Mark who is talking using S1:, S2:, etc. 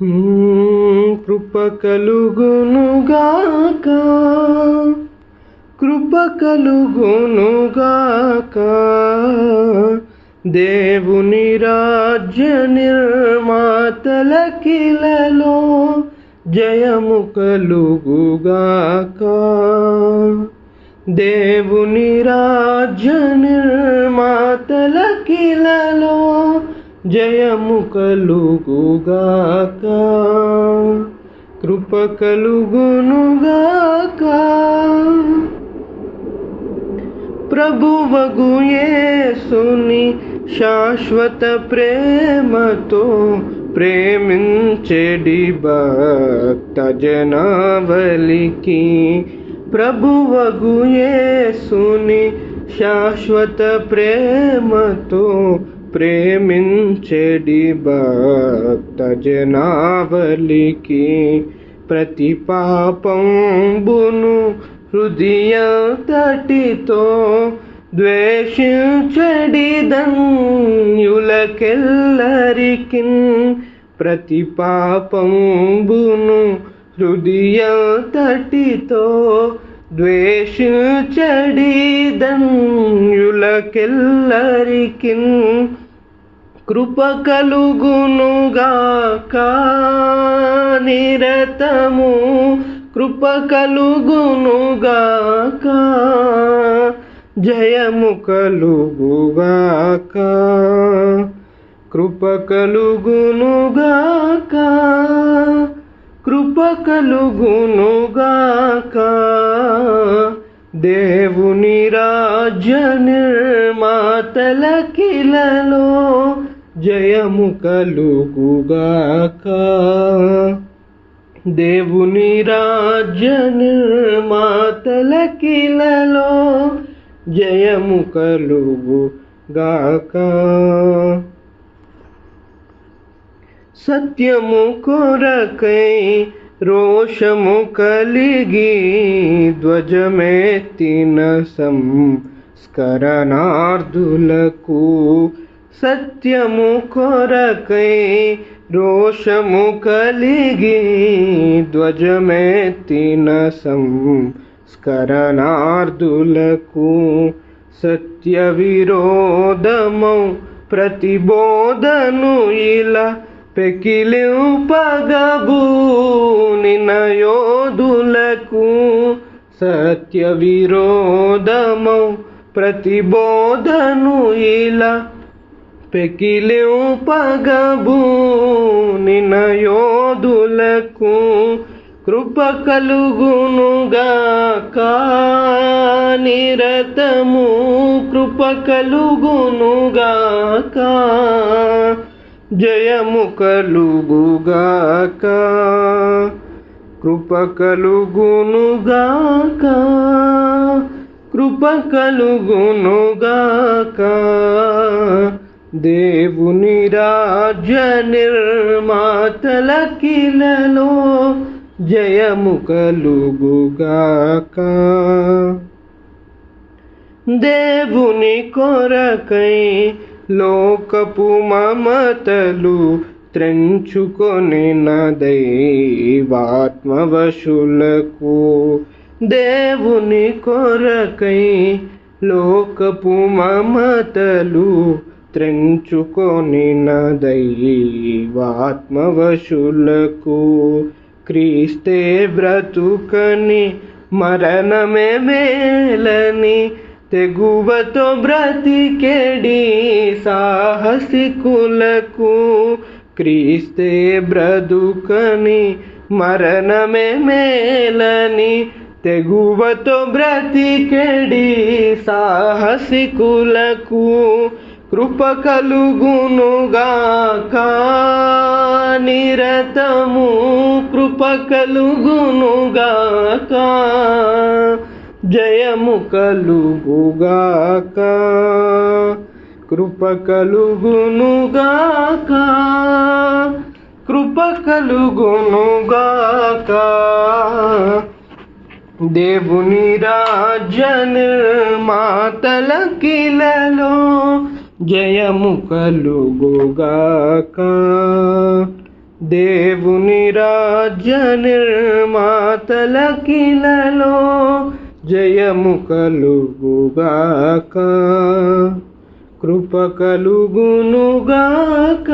S1: కృప కలుగునుగాక. కృప కలుగునుగాక. దేవుని రాజ్య నిర్మాతలకిలలో జయము కలుగుగాక. దేవుని రాజ్య నిర్మాతలకిలలో జయము కలుగుగాక కృప కలుగునుగాక ప్రభువగు యేసుని శాశ్వత ప్రేమతో ప్రేమించెడి భక్త జనావలికి ప్రభువగు యేసుని శాశ్వత ప్రేమతో ప్రేమించెడి భక్త జనావలికి ప్రతి పాపంబును హృదయ తటితో ద్వేషించడి ధన్యులకెల్లరికి ప్రతి పాపంబును హృదయ తటితో ద్వేషించడి ధన్యులకెల్లరికి కృప కలుగునుగాక నిరతము కృప కలుగునుగాక జయము కలుగుగాక కృప కలుగునుగాక కృప కలుగునుగాక దేవుని రాజ్య నిర్మాతలకిలలో జయము కలుగుగాక దేవుని రాజ్య నిర్మాతలకిలలో జయము కలుగు గాక సత్యము కొరకై రోషము కలిగి ధ్వజమెత్తిన సంస్కరణార్థులకు సత్యము కొరకై రోషము కలిగి ధ్వజమెత్తిన సంస్కరణార్థులకు సత్య విరోధము ప్రతిబోధను ఇలా పెకిలింపగబూ నినయోధులకు సత్య విరోధము ప్రతిబోధను ఇలా పెకిలింపగబూ నినయోధులకు కృప కలుగునుగాక నిరతము కృప కలుగునుగాక జయము కలుగుగాక కృప కలుగునుగాక కృప కలుగునుగాక దేవుని రాజ్య నిర్మాతలకిలలో జయము కలుగుగాక. దేవుని కొరకై లోకపు మమతలు త్రెంచుకొని దైవాత్మవశులకు. దేవుని కొరకై లోకపు మమతలు త్రెంచుకొని దైవాత్మవశులకు క్రీస్తే బ్రతుకని మరణమే మేలని తెగువతో బ్రతికెడి సాహసికులకు క్రీస్తే బ్రతుకని మరణమే మేలని తెగువతో బ్రతికెడి సాహసికులకు కృప కలుగునుగాక నిరతము కృప కలుగునుగాక జయము కలుగుగాక కృప కలుగునుగాక కృప కలుగునుగాక దేవుని రాజన్ మాతల కిలలో జయము కలుగుగాక దేవుని రాజ్య నిర్మాతలకిలలో జయము కలుగుగాక కృప కలుగునుగాక.